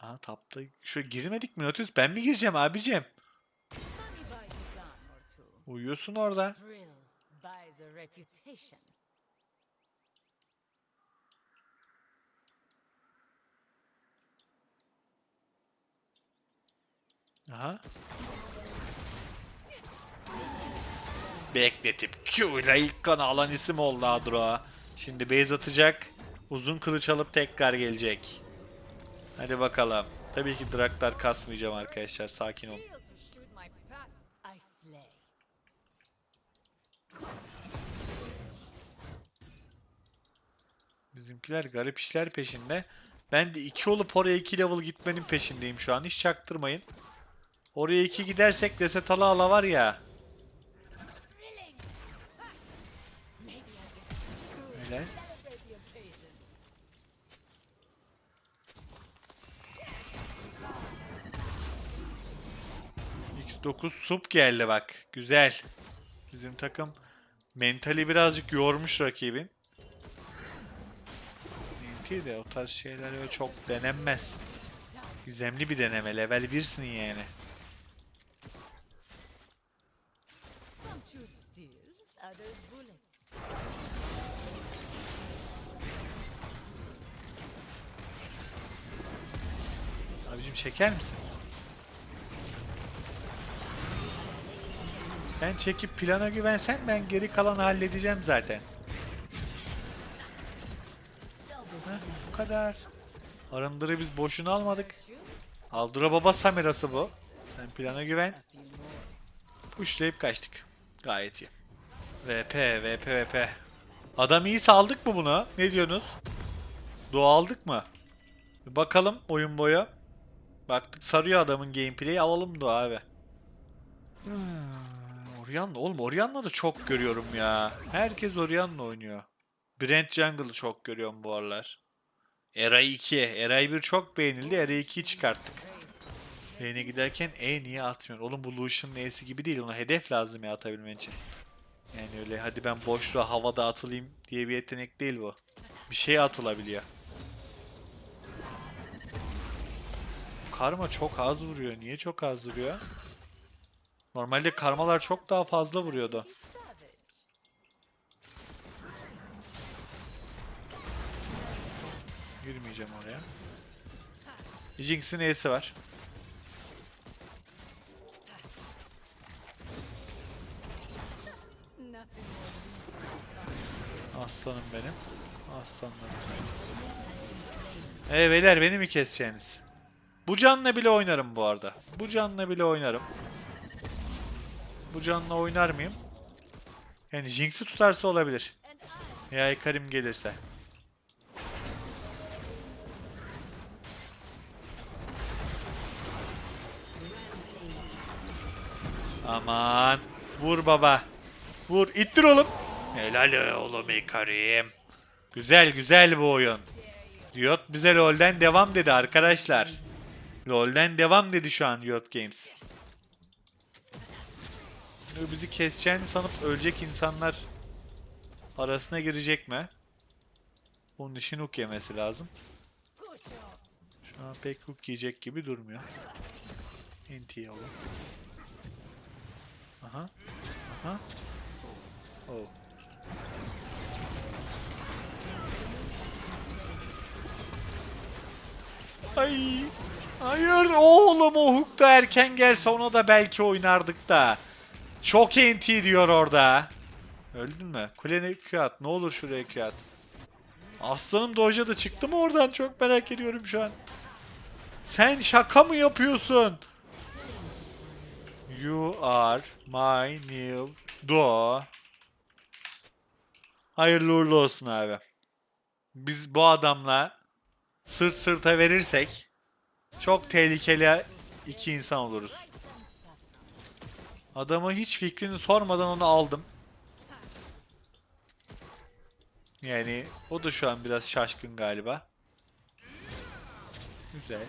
Aha tapta. Şu girmedik mi Nautilus? Ben mi gireceğim abicim? Uyuyorsun orada. Aha. Bekletip Q ile ilk kanı alan isim oldu Adro. Şimdi base atacak. Uzun kılıç alıp tekrar gelecek. Hadi bakalım. Tabii ki draklar kasmayacağım arkadaşlar. Sakin olun. Bizimkiler garip işler peşinde. Ben de iki olup oraya 2 level gitmenin peşindeyim şu an. Hiç çaktırmayın. Oraya 2 gidersek reset ala var ya. Thrilling! X9 sup geldi bak. Güzel. Bizim takım mentali birazcık yormuş rakibin. NT de o tarz şeyler öyle çok denenmez. Gizemli bir deneme. Level 1'sin yani. Abicim çeker misin? Sen çekip plana güvensen ben geri kalanı halledeceğim zaten. Heh, bu kadar. Arındırı biz boşuna almadık. Aldura baba Samirası bu. Sen plana güven. Uçlayıp kaçtık. Gayet iyi. VP, VP, VP. Adam iyi saldık mı bunu? Ne diyorsunuz? Doğa aldık mı? Bir bakalım oyun boyu. Baktık sarıyor adamın gameplay'i alalım Doğa abi. Hmm, Orianna oğlum Orianna da çok görüyorum ya. Herkes Orianna oynuyor. Brent Jungle'ı çok görüyorum bu aralar. Era 2. Era 1 çok beğenildi. Era 2'yi çıkarttık. Lane'e giderken E niye atmıyor? Oğlum bu Lucian'ın E'si gibi değil. Ona hedef lazım ya atabilmen için. Yani öyle hadi ben boşluğa havada atılayım diye bir yetenek değil bu. Bir şeye atılabiliyor. Karma çok az vuruyor. Niye çok az vuruyor? Normalde karmalar çok daha fazla vuruyordu. Girmeyeceğim oraya. Jinx'in E'si var. Aslanım benim. Aslanlarım benim. Ee beyler beni mi keseceksiniz? Bu canla bile oynarım bu arada. Bu canla bile oynarım. Bu canla oynar mıyım? Yani Jinx'i tutarsa olabilir. and I Ya Ikarim gelirse. Aman. Vur baba. Vur. ittir oğlum. Helal oğlum Ikarim. Güzel güzel bu oyun. Riot bize LoL'den devam dedi arkadaşlar. LoL'den devam dedi şu an Riot Games. Bizi keseceğini sanıp ölecek insanlar arasına girecek mi? Bunun için hook yemesi lazım. Şu an pek hook yiyecek gibi durmuyor. NT oğlum. Aha. Aha. Oh. Ay. Hayır oğlum o hook da erken gelse ona da belki oynardık da. Çok NT diyor orada. Öldün mü? Kulene Q at. Ne olur şuraya Q at. Aslanım Doja da çıktı mı oradan? Çok merak ediyorum şu an. Sen şaka mı yapıyorsun? You are my new do. Hayırlı uğurlu olsun abi. Biz bu adamla sırt sırta verirsek çok tehlikeli iki insan oluruz. Adama hiç fikrini sormadan onu aldım. Yani o da şu an biraz şaşkın galiba. Güzel.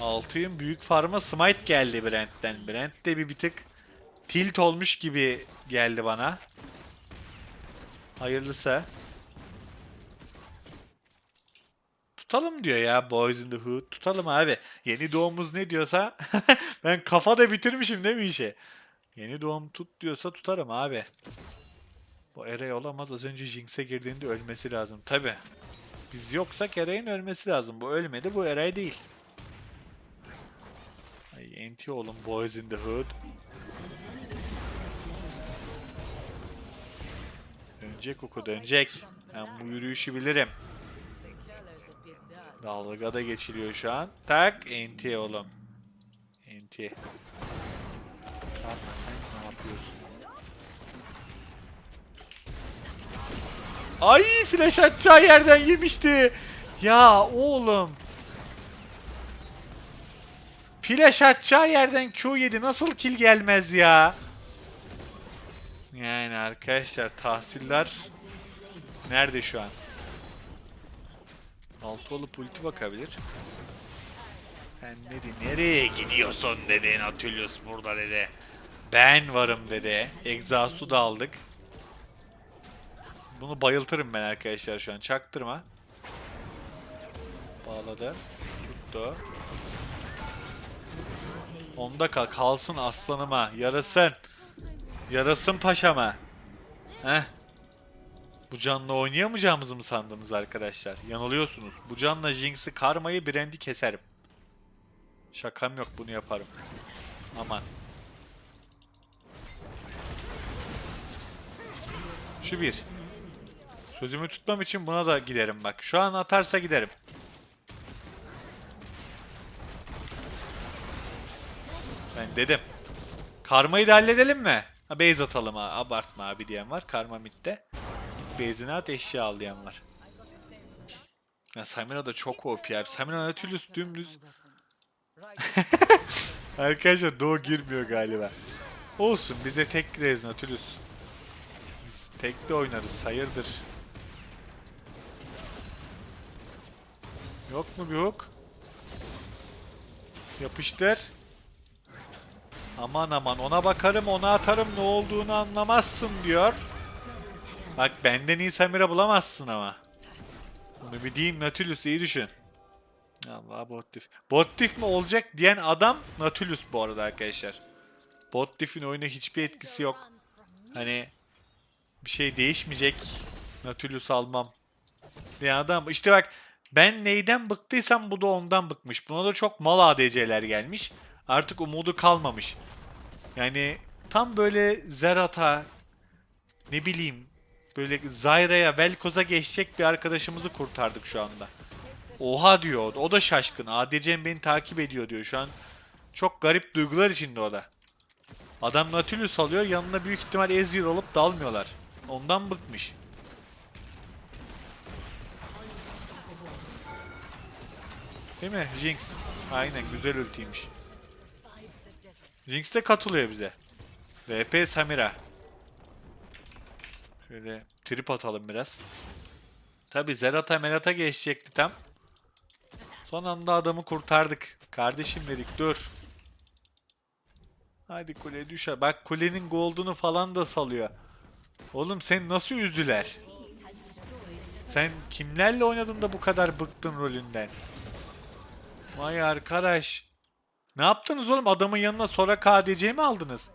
Altıyım büyük farma smite geldi Brent'ten. Brent de bir bir tık tilt olmuş gibi geldi bana. Hayırlısı. Tutalım diyor ya Boys in the Hood. Tutalım abi. Yeni doğumumuz ne diyorsa ben kafada bitirmişim değil mi işi? Yeni doğum tut diyorsa tutarım abi. Bu Eray olamaz. Az önce Jinx'e girdiğinde ölmesi lazım. Tabi. Biz yoksak Eray'ın ölmesi lazım. Bu ölmedi. Bu Eray değil. Ay enti oğlum Boys in the Hood. Dönecek Uku dönecek. Ben bu yürüyüşü bilirim. Dalga da geçiliyor şu an. Tak enti oğlum. Enti. Karma sen ne yapıyorsun? Ay flash atacağı yerden yemişti. Ya oğlum. Flash atacağı yerden Q yedi. Nasıl kill gelmez ya? Yani arkadaşlar tahsiller nerede şu an? Altı olup ulti bakabilir. Sen dedi nereye gidiyorsun dedi Nautilus burada dedi. Ben varım dedi. Exhaust'u da aldık. Bunu bayıltırım ben arkadaşlar şu an. Çaktırma. Bağladı. Tuttu. Onda kal. Kalsın aslanıma. Yarasın. Yarasın paşama. Heh. Bu canla oynayamayacağımızı mı sandınız arkadaşlar? Yanılıyorsunuz. Bu canla Jinx'i, Karma'yı, Brand'i keserim. Şakam yok bunu yaparım. Aman. Şu bir. Sözümü tutmam için buna da giderim bak. Şu an atarsa giderim. Ben dedim. Karma'yı da halledelim mi? Ha base atalım ha. Abartma abi diyen var. Karma midde. Base'ine at eşya al diyen. Ya Samira da çok OP ya. Samira Nautilus dümdüz. Arkadaşlar Doğu girmiyor galiba. Olsun bize tek gireriz Nautilus. Biz tek de oynarız hayırdır. Yok mu bir hook? Yapıştır. Aman aman ona bakarım ona atarım ne olduğunu anlamazsın diyor. Bak benden iyi Samira bulamazsın ama. Bunu bir diyeyim Nautilus iyi düşün. Allah bot diff. Bot diff mi olacak diyen adam Nautilus bu arada arkadaşlar. Bot diff'in oyuna hiçbir etkisi yok. Hani bir şey değişmeyecek. Nautilus almam. Diyen adam işte bak ben neyden bıktıysam bu da ondan bıkmış. Buna da çok mal ADC'ler gelmiş. Artık umudu kalmamış. Yani tam böyle Zerat'a ne bileyim böyle Zyra'ya, Velkoz'a geçecek bir arkadaşımızı kurtardık şu anda. Oha diyor. O da şaşkın. ADC'm beni takip ediyor diyor. Şu an çok garip duygular içinde o da. Adam Nautilus alıyor. Yanına büyük ihtimal Ezreal alıp dalmıyorlar. Ondan bıkmış. Değil mi? Jinx. Aynen güzel ultiymiş. Jinx de katılıyor bize. VP Samira. Şöyle trip atalım biraz. Tabi Zerat'a Merat'a geçecekti tam. Son anda adamı kurtardık. Kardeşim dedik dur. Hadi kule düşer. Bak kulenin gold'unu falan da salıyor. Oğlum sen nasıl üzdüler? Sen kimlerle oynadın da bu kadar bıktın rolünden? Vay arkadaş. Ne yaptınız oğlum? Adamın yanına sonra KDC mi aldınız?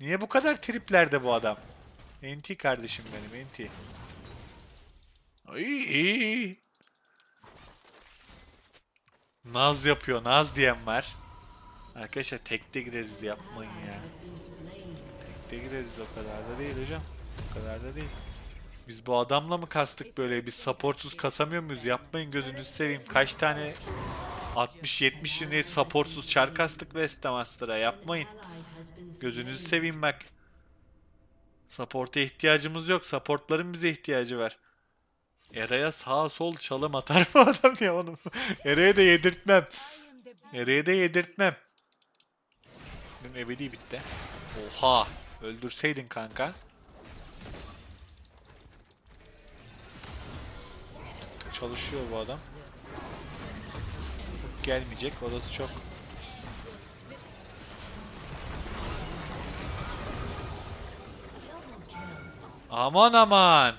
Niye bu kadar triplerde bu adam? Enti kardeşim benim enti. Ay. Naz yapıyor. Naz diyen var. Arkadaşlar tekte gireriz yapmayın ya. Tekte gireriz o kadar da değil hocam. O kadar da değil. Biz bu adamla mı kastık böyle? Biz supportsuz kasamıyor muyuz? Yapmayın gözünüzü seveyim. Kaç tane 60-70 unit supportsuz çar kastık West Master'a. Yapmayın. Gözünüzü seveyim bak. Support'a ihtiyacımız yok. Supportların bize ihtiyacı var. Eray'a sağ sol çalım atar mı adam diye onu. Eray'a da yedirtmem. Eray'a da yedirtmem. Benim ebedi bitti. Oha. Öldürseydin kanka. Çalışıyor bu adam gelmeyecek. Orası çok Aman aman.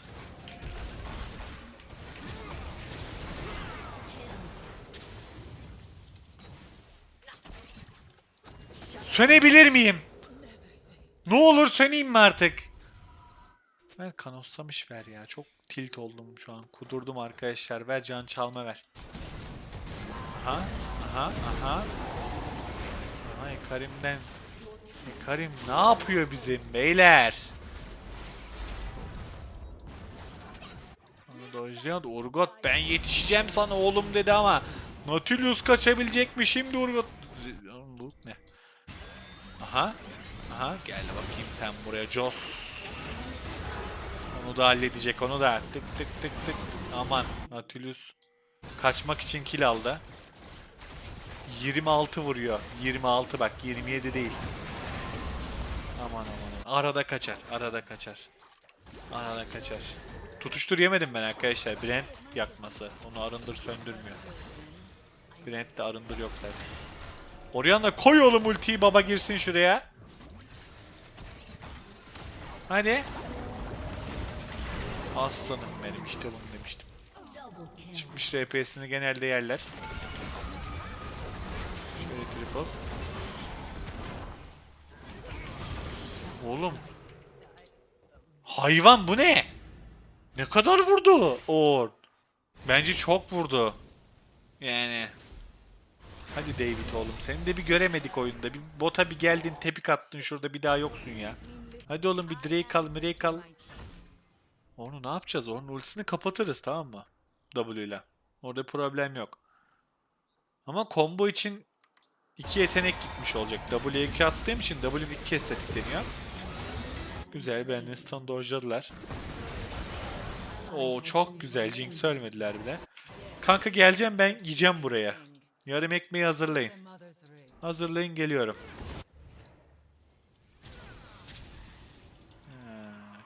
Sönebilir miyim? Ne olur söneyim mi artık? Ver kanoslamış şey ver ya. Çok tilt oldum şu an. Kudurdum arkadaşlar. Ver can çalma ver. Aha. Aha. Aha. Aha Karim'den. Karim ne yapıyor bizim beyler? Da Urgot ben yetişeceğim sana oğlum dedi ama Nautilus kaçabilecek mi şimdi Urgot? Ne? Aha. Aha gel bakayım sen buraya Jos. Onu da halledecek onu da. Tık tık tık tık. Aman Nautilus kaçmak için kill aldı. 26 vuruyor. 26 bak 27 değil. Aman aman. Arada kaçar. Arada kaçar. Arada kaçar. Tutuştur yemedim ben arkadaşlar. Brent yakması. Onu arındır söndürmüyor. Brent'te arındır yok zaten. Orianna koy oğlum ultiyi baba girsin şuraya. Hadi. Aslanım benim işte bunu demiştim. Çıkmış RP'sini genelde yerler. Triple. Oğlum. Hayvan bu ne? Ne kadar vurdu Orn? Bence çok vurdu. Yani. Hadi David oğlum seni de bir göremedik oyunda. Bir bota bir geldin tepik attın şurada bir daha yoksun ya. Hadi oğlum bir Drake al Drake al. Onu ne yapacağız? Onun ultisini kapatırız tamam mı? W ile. Orada problem yok. Ama combo için iki yetenek gitmiş olacak. W'ye 2 attığım için W bir kez tetikleniyor. Güzel benden stun dojladılar. Oo çok güzel. Jinx ölmediler bile. Kanka geleceğim ben yiyeceğim buraya. Yarım ekmeği hazırlayın. Hazırlayın geliyorum. Ha,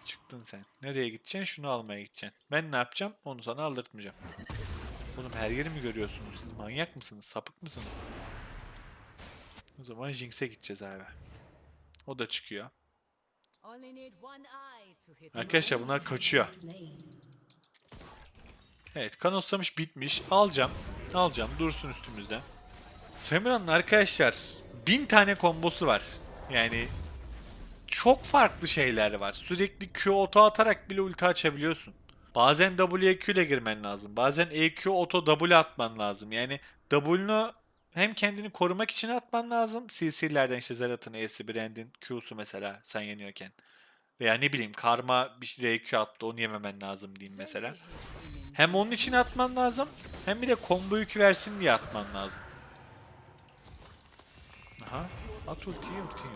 çıktın sen. Nereye gideceksin? Şunu almaya gideceksin. Ben ne yapacağım? Onu sana aldırtmayacağım. Oğlum her yeri mi görüyorsunuz? Siz manyak mısınız? Sapık mısınız? O zaman Jinx'e gideceğiz abi. O da çıkıyor. Arkadaşlar bunlar kaçıyor. Evet kanoslamış bitmiş. Alacağım. Alacağım. Dursun üstümüzde. Semira'nın arkadaşlar bin tane kombosu var. Yani çok farklı şeyler var. Sürekli Q oto atarak bile ulti açabiliyorsun. Bazen W'ye Q ile girmen lazım. Bazen EQ oto W atman lazım. Yani W'nu hem kendini korumak için atman lazım. CC'lerden işte Zerat'ın E'si, Brand'in Q'su mesela sen yeniyorken. Veya ne bileyim karma bir RQ attı onu yememen lazım diyeyim mesela. Hem onun için atman lazım hem bir de combo yükü versin diye atman lazım. Aha. At ultiyi ultiyi.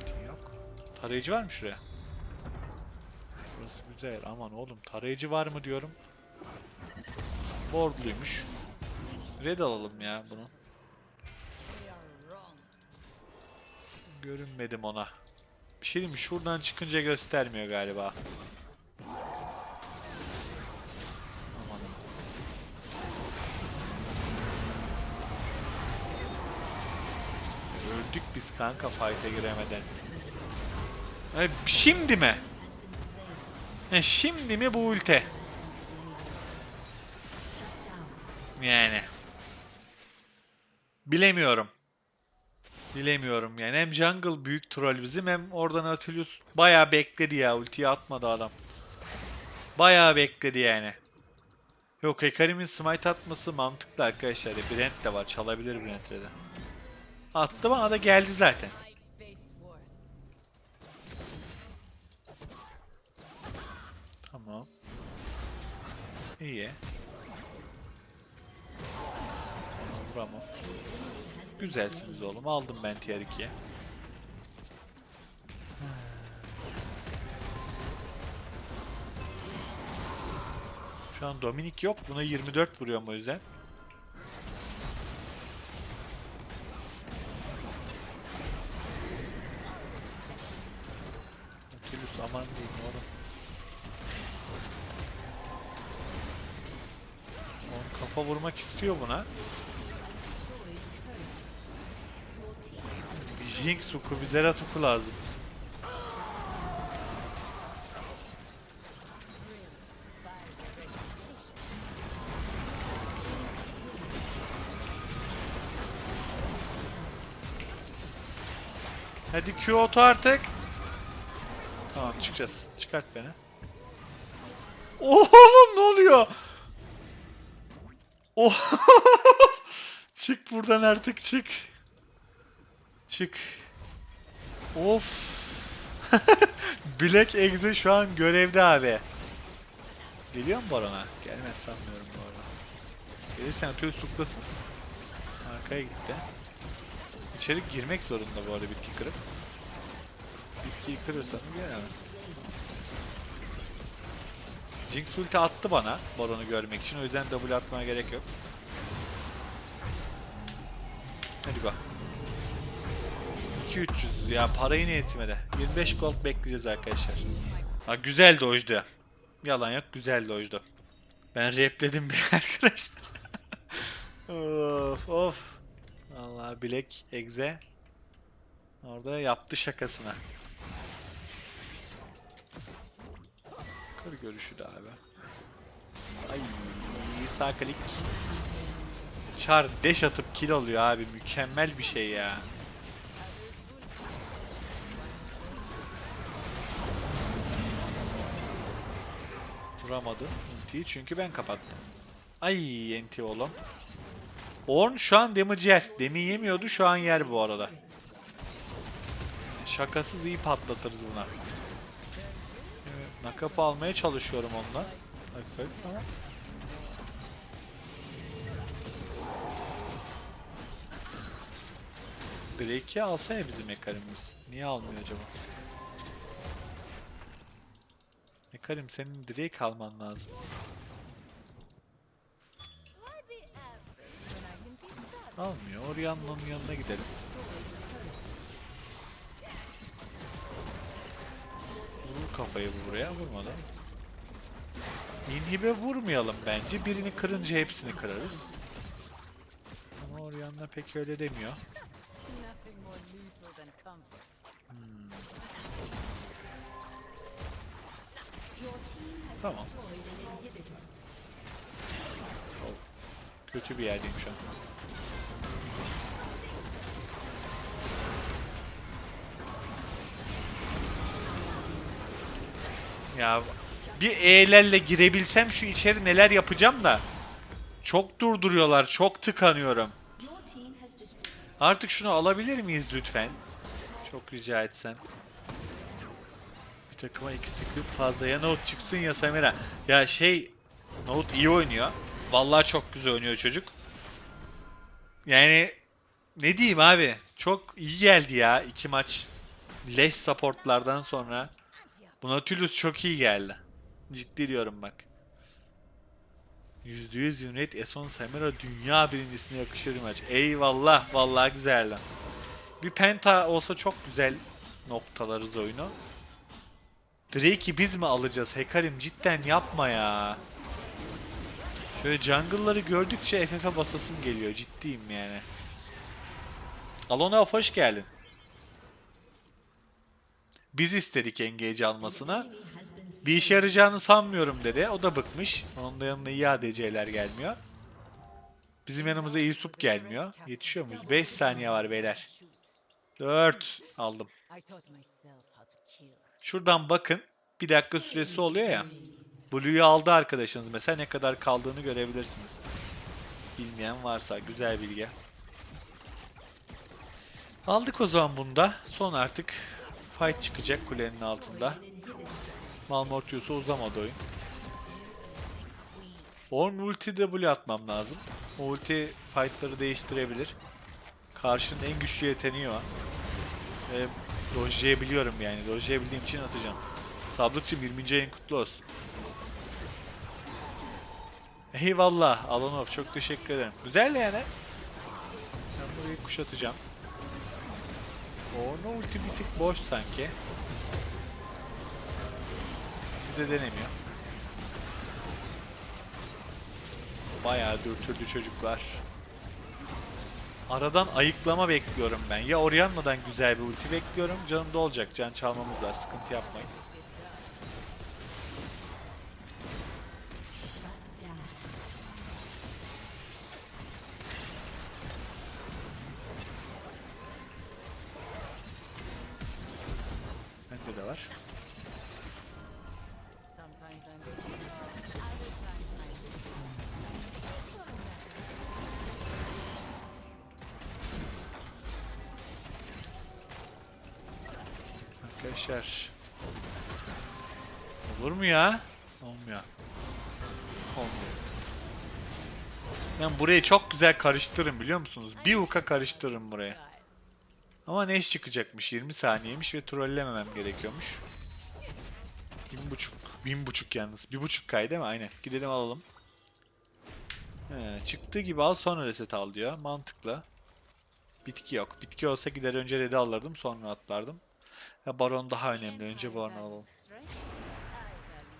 Ultiyi yok. Tarayıcı var mı şuraya? Burası güzel. Aman oğlum tarayıcı var mı diyorum. Boardluymuş. Red alalım ya bunu. Görünmedim ona. Bir şey diyeyim mi? Şuradan çıkınca göstermiyor galiba. Öldük biz kanka fight'e giremeden. E, şimdi mi? E, şimdi mi bu ulti? Yani. Bilemiyorum. Bilemiyorum yani. Hem jungle büyük troll bizim hem oradan Nautilus bayağı bekledi ya. Ultiyi atmadı adam. Bayağı bekledi yani. Yok Hekarim'in smite atması mantıklı arkadaşlar. Brent de var. Çalabilir Brent'e de. Attı bana da geldi zaten. Tamam. İyi. Vuramam. Güzelsiniz oğlum. Aldım ben tier 2'ye. Şu an Dominik yok. Buna 24 vuruyorum o yüzden. Nautilus aman diyeyim oğlum. Oğlum kafa vurmak istiyor buna. Jinx huku, bir Zerat huku lazım. Hadi Q oto artık. Tamam çıkacağız. Çıkart beni. Oğlum ne oluyor? Oh. çık buradan artık çık. Çık. Of. Black Exe şu an görevde abi. Geliyor mu Baron'a? Gelmez sanmıyorum bu arada. Gelirsen atıyor suklasın. Arkaya gitti. İçeri girmek zorunda bu arada bitki kırıp. Bitkiyi kırırsan gelemez. Jinx ulti attı bana Baron'u görmek için. O yüzden W atmaya gerek yok. Hadi go. 2300 ya parayı ne etmedi. 25 gold bekleyeceğiz arkadaşlar. Ha güzel dojdu. Yalan yok güzel dojdu. Ben repledim bir arkadaşlar. of of. Allah Black Exe orada yaptı şakasına. Kır görüşü de abi. Ay sağ klik. Char dash atıp kill alıyor abi. Mükemmel bir şey ya. Vuramadı ultiyi çünkü ben kapattım. Ay enti oğlum. Orn şu an damage yer. Demin yemiyordu şu an yer bu arada. Şakasız iyi patlatırız buna. Evet, nakap almaya çalışıyorum onunla. Hafif hafif. Drake'i alsa ya bizim Ekarim'imiz. Niye almıyor acaba? When I can be sad? Almıyor. Orianna'nın yanına gidelim. Vurur kafayı bu buraya. Vurmadan. İnhibe vurmayalım bence. Birini kırınca hepsini kırarız. Ama Orianna pek öyle demiyor. Nothing Tamam. Oh, Kötü bir yerdeyim şu an. Ya bir E'lerle girebilsem şu içeri neler yapacağım da. Çok durduruyorlar, çok tıkanıyorum. Artık şunu alabilir miyiz lütfen? Çok rica etsem. Takıma iki sıklık fazla ya Note çıksın ya Samira. Ya şey Note iyi oynuyor. Vallahi çok güzel oynuyor çocuk. Yani ne diyeyim abi? Çok iyi geldi ya iki maç. Leş supportlardan sonra. Bu Nautilus çok iyi geldi. Ciddi diyorum bak. %100 Unit Eson Samira dünya birincisine yakışır maç. Eyvallah vallahi güzeldi. Bir penta olsa çok güzel noktalarız oyunu. Drake'i biz mi alacağız? Hekarim cidden yapma ya. Şöyle jungle'ları gördükçe FF'e basasım geliyor. Ciddiyim yani. Alona hoş geldin. Biz istedik engage almasına. Bir işe yarayacağını sanmıyorum dedi. O da bıkmış. Onun da yanına iyi ADC'ler gelmiyor. Bizim yanımıza iyi sup gelmiyor. Yetişiyor muyuz? 5 saniye var beyler. 4 aldım. Şuradan bakın. Bir dakika süresi oluyor ya. Blue'yu aldı arkadaşınız mesela ne kadar kaldığını görebilirsiniz. Bilmeyen varsa güzel bilgi. Aldık o zaman bunda. Son artık fight çıkacak kulenin altında. Malmortius'a uzamadı oyun. Orn ulti W atmam lazım. O ulti fightları değiştirebilir. Karşının en güçlü yeteneği o. Ve dojlayabiliyorum yani. Dojlayabildiğim için atacağım. Sablıkçım 20. ayın kutlu olsun. Eyvallah Alanov çok teşekkür ederim. Güzel yani. Ben burayı kuşatacağım. Orna ulti bir tık boş sanki. Bize denemiyor. Bayağı dürtürdü çocuklar. Aradan ayıklama bekliyorum ben. Ya Orianna'dan güzel bir ulti bekliyorum. Canım da olacak. Can çalmamız var. Sıkıntı yapmayın. Beşer. Olur mu ya? Olmuyor. Olmuyor. Ben burayı çok güzel karıştırırım biliyor musunuz? Bir uka karıştırırım buraya. Ama ne iş çıkacakmış? 20 saniyeymiş ve trollememem gerekiyormuş. Bin buçuk. Bin buçuk yalnız. Bir buçuk kay değil mi? Aynen. Gidelim alalım. He, çıktığı gibi al sonra reset al diyor. Mantıklı. Bitki yok. Bitki olsa gider önce red'i alırdım sonra atlardım. Ya baron daha önemli. Önce baron alalım.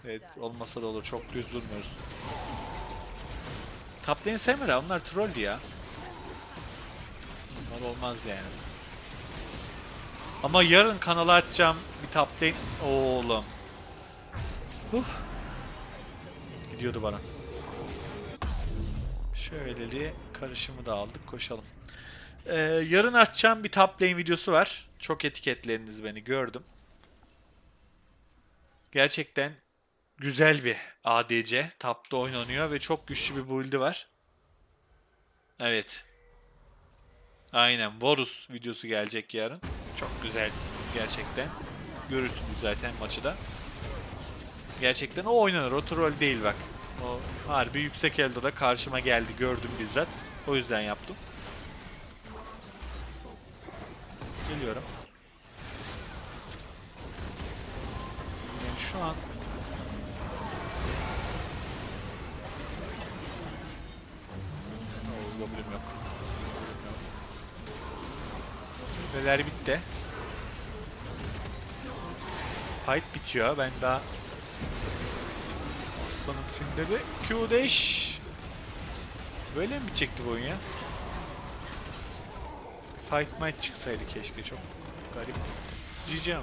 Evet olmasa da olur. Çok düz durmuyoruz. Top lane. Onlar troll ya. Onlar olmaz yani. Ama yarın kanala açacağım bir top lane. Oğlum. Huh. Gidiyordu bana. Şöyle bir karışımı da aldık. Koşalım. Ee, yarın açacağım bir top lane videosu var. Çok etiketleriniz beni gördüm. Gerçekten güzel bir ADC. Tapta oynanıyor ve çok güçlü bir build'i var. Evet. Aynen. Varus videosu gelecek yarın. Çok güzel gerçekten. Görürsünüz zaten maçı da. Gerçekten o oynanır. O troll değil bak. O harbi yüksek elde de karşıma geldi. Gördüm bizzat. O yüzden yaptım. Geliyorum. Şu an Goblin yok. Neler bitti. Fight bitiyor. Ben daha Aslanın sindiri. Q dash. Böyle mi bitecekti bu oyun ya? Fight might çıksaydı keşke çok garip. GG.